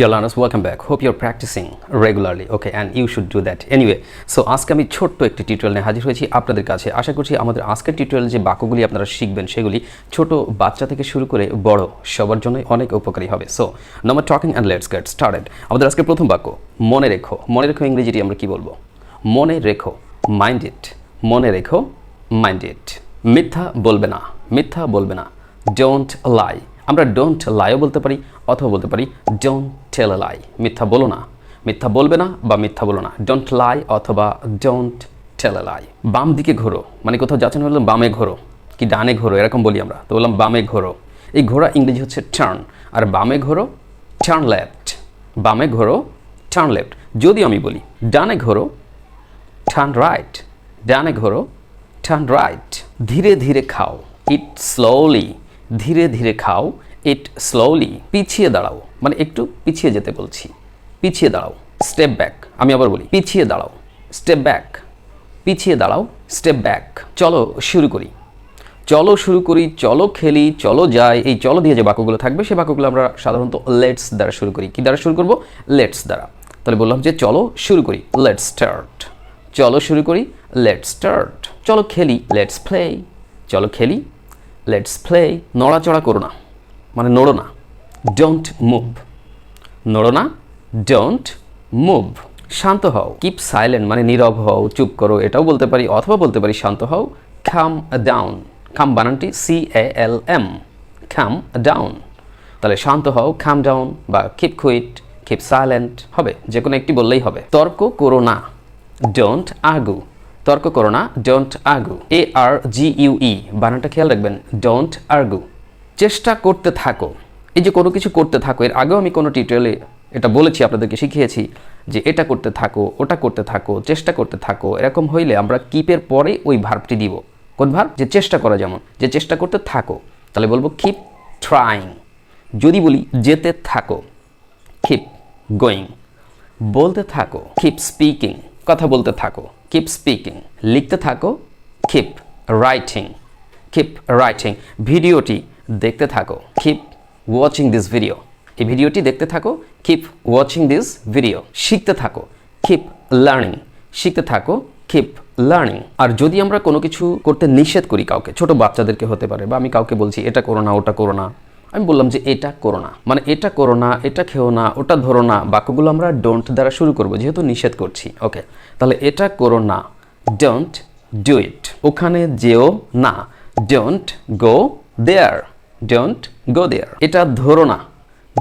Dear learners, welcome back. Hope you're regularly, okay, and you should do that. Anyway, so আজকে আমি ছোট্ট একটি tutorial নিয়ে হাজির হয়েছি আপনাদের কাছে। আশা করছি আমাদের আজকের টিউটোরিয়াল যে বাক্যগুলি আপনারা শিখবেন সেগুলি ছোট বাচ্চা থেকে শুরু করে বড় সবার জন্যই অনেক উপকারী হবে। So number talking and let's get started আমাদের আজকে প্রথম বাক্য মনে রেখো। মনে রেখো ইংরেজিটি আমরা কি বলব? মনে রেখো মাইন্ড ইট মনে রেখো মাইন্ড ইট মিথ্যা বলবে না মিথ্যা বলবে না। ডোন্ট লাই আমরা ডোন্ট লাইও বলতে পারি, অথবা বলতে পারি ডোন্ট টেল লাই মিথ্যা বলো না। মিথ্যা বলবে না বা মিথ্যা বলো না। ডোন্ট লাই অথবা ডোন্ট টেল লাই বাম দিকে ঘোরো। মানে কোথাও যাচ্ছেন বললাম বামে ঘোরো। কি ডানে ঘোরো? এরকম বলি আমরা। তো বললাম, বামে ঘোরো। এই ঘোরা ইংরেজি হচ্ছে টার্ন আর বামে ঘোরো টার্ন লেফট বামে ঘোরো টার্ন লেফট যদি আমি বলি, ডানে ঘোরো টার্ন রাইট ডানে ঘোরো টার্ন রাইট ধীরে ধীরে খাও। ইট স্লোলি ধীরে ধীরে খাও ইট স্লোলি পিছিয়ে দাঁড়াও। মানে একটু পিছিয়ে যেতে বলছি। পিছিয়ে দাঁড়াও স্টেপ ব্যাক আমি আবার বলি, পিছিয়ে দাঁড়াও স্টেপ ব্যাক পিছিয়ে দাঁড়াও স্টেপ ব্যাক চলো শুরু করি। চলো শুরু করি, চলো খেলি, চলো যাই। এই চলো দিয়ে যে বাক্যগুলো থাকবে সেই বাক্যগুলো আমরা সাধারণত লেটস দ্বারা শুরু করি। কি দ্বারা শুরু করব? লেটস দ্বারা। তাহলে বললাম যে চলো শুরু করি লেটস স্টার্ট চলো শুরু করি লেটস স্টার্ট চলো খেলি লেটস প্লে চলো খেলি লেটস প্লে নড়াচড়া করো না। মানে নড়ো না। ডোন্ট মুভ নড়ো না। ডোন্ট মুভ শান্ত হও। কিপ সাইলেন্ট মানে নীরব হও। চুপ করো। এটাও বলতে পারি, অথবা বলতে পারি শান্ত হও। খাম down calm বানানটি C A L M calm down তাহলে শান্ত হও খাম ডাউন বা কিপ কুইট কিপ সাইলেন্ট হবে। যে কোনো একটি বললেই হবে। তর্ক করো না। ডোন্ট আগু তর্ক করো না ডোন্ট আগু এ আর জি ইউ ই বানানটা খেয়াল রাখবেন ডোন্ট আর্গু চেষ্টা করতে থাকো। এই যে কোনো কিছু করতে থাকো, এর আগেও আমি কোনো টিউটোরিয়ালে এটা বলেছি, আপনাদেরকে শিখিয়েছি যে এটা করতে থাকো, ওটা করতে থাকো, চেষ্টা করতে থাকো, এরকম হইলে আমরা কিপের পরে ওই ভার্বটি দিব। কোন ভার্ব যে চেষ্টা করা যেমন, যে চেষ্টা করতে থাকো। তাহলে বলব কিপ ট্রাইং যদি বলি যেতে থাকো কিপ গোয়িং বলতে থাকো কিপ স্পিকিং কথা বলতে থাকো। কিপ স্পিকিং লিখতে থাকো কিপ রাইটিং কিপ রাইটিং ভিডিওটি দেখতে থাকো কিপ ওয়াচিং দিস ভিডিও এই ভিডিওটি দেখতে থাকো কিপ ওয়াচিং দিস ভিডিও শিখতে থাকো কিপ লার্নিং শিখতে থাকো কিপ লার্নিং আর যদি আমরা কোনো কিছু করতে নিষেধ করি কাউকে, ছোট বাচ্চাদেরকে হতে পারে, বা আমি কাউকে বলছি, এটা করো না, ওটা করো না। আমি বললাম যে এটা করো না। মানে এটা করো না, এটা খেও না, ওটা ধরো না, বাক্যগুলো আমরা ডোন্ট দ্বারা শুরু করব, যেহেতু নিষেধ করছি। ওকে তাহলে এটা করো না ডোন্ট ডু ইট ওখানে যেও না don't go there don't go দেয়ার এটা ধরো না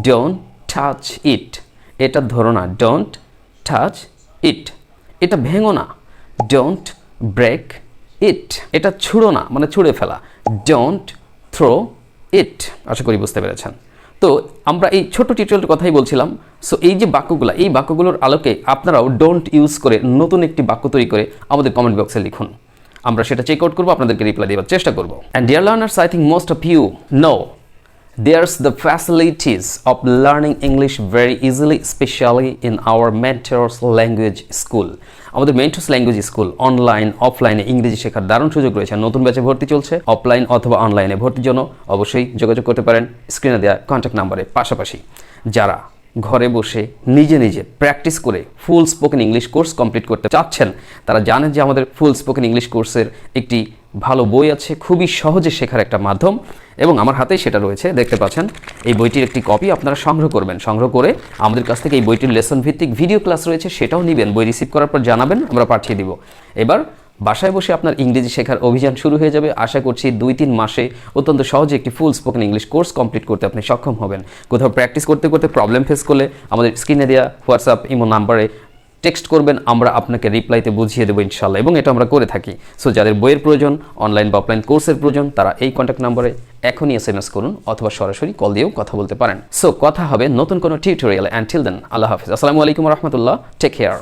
ডোন্ট টাচ ইট এটা ধরো না ডোন্ট টাচ ইট এটা ভেঙো না ডোন্ট ব্রেক ইট এটা ছুঁড়ো না মানে ছুঁড়ে ফেলা। ডোন্ট থ্রো ইট আশা করি বুঝতে পেরেছেন। তো আমরা এই ছোট টিউটোরিয়ালটার কথাই বলছিলাম সো এই যে বাক্যগুলো, এই বাক্যগুলোর আলোকে আপনারাও ডোন্ট ইউজ করে নতুন একটি বাক্য তৈরি করে আমাদের কমেন্ট বক্সে লিখুন। আমরা সেটা চেক আউট করব, আপনাদেরকে রিপ্লাই দেওয়ার চেষ্টা করব। And dear learners I think most of you know There's the facilities of learning English very easily, especially in our Mentors Language School. আমাদের মেন্টস ল্যাঙ্গুয়েজ স্কুল অনলাইন অফলাইনে ইংরেজি শেখার দারুণ সুযোগ রয়েছে। নতুন ব্যাচে ভর্তি চলছে। অফলাইন অথবা অনলাইনে ভর্তির জন্য অবশ্যই যোগাযোগ করতে পারেন। স্ক্রিনে দেওয়া কন্ট্যাক্ট নাম্বারে পাশাপাশি। যারা ঘরে বসে নিজে নিজে প্র্যাকটিস করে full spoken English course complete করতে চাচ্ছেন তারা জানেন যে আমাদের ফুল স্পোকেন ইংলিশ কোর্সের একটি ভালো বই আছে, খুবই সহজে শেখার একটা মাধ্যম এবং আমার হাতে সেটা রয়েছে, দেখতে পাচ্ছেন। এই বইটির একটি কপি আপনারা সংগ্রহ করবেন। সংগ্রহ করে আমাদের কাছ থেকে এই বইটির লেসন ভিত্তিক ভিডিও ক্লাস রয়েছে, সেটাও নেবেন। বই রিসিভ করার পর জানাবেন, আমরা পাঠিয়ে দিব। এবার বাসায় বসে আপনার ইংরেজি শেখার অভিযান শুরু হয়ে যাবে। আশা করছি দুই তিন মাসে অত্যন্ত সহজে একটি full spoken English course complete করতে আপনি সক্ষম হবেন। কোথাও প্র্যাকটিস করতে করতে প্রবলেম ফেস করলে আমাদের স্ক্রিনে দেওয়া হোয়াটসঅ্যাপ ইমো নাম্বারে টেক্সট করবেন, আমরা আপনাকে রিপ্লাইতে বুঝিয়ে দেবো ইনশাল্লাহ এবং এটা আমরা করে থাকি। সো যাদের বইয়ের প্রয়োজন অনলাইন বা অফলাইন কোর্সের প্রয়োজন, তারা এই কন্ট্যাক্ট নম্বরে এখনই এস এম এস করুন, অথবা সরাসরি কল দিয়েও কথা বলতে পারেন। সো কথা হবে নতুন কোনো টিউটোরিয়াল অ্যান্ড টিল দেন আল্লাহ হাফিজ। আসসালামু আলাইকুম রহমতুল্লাহ। Take care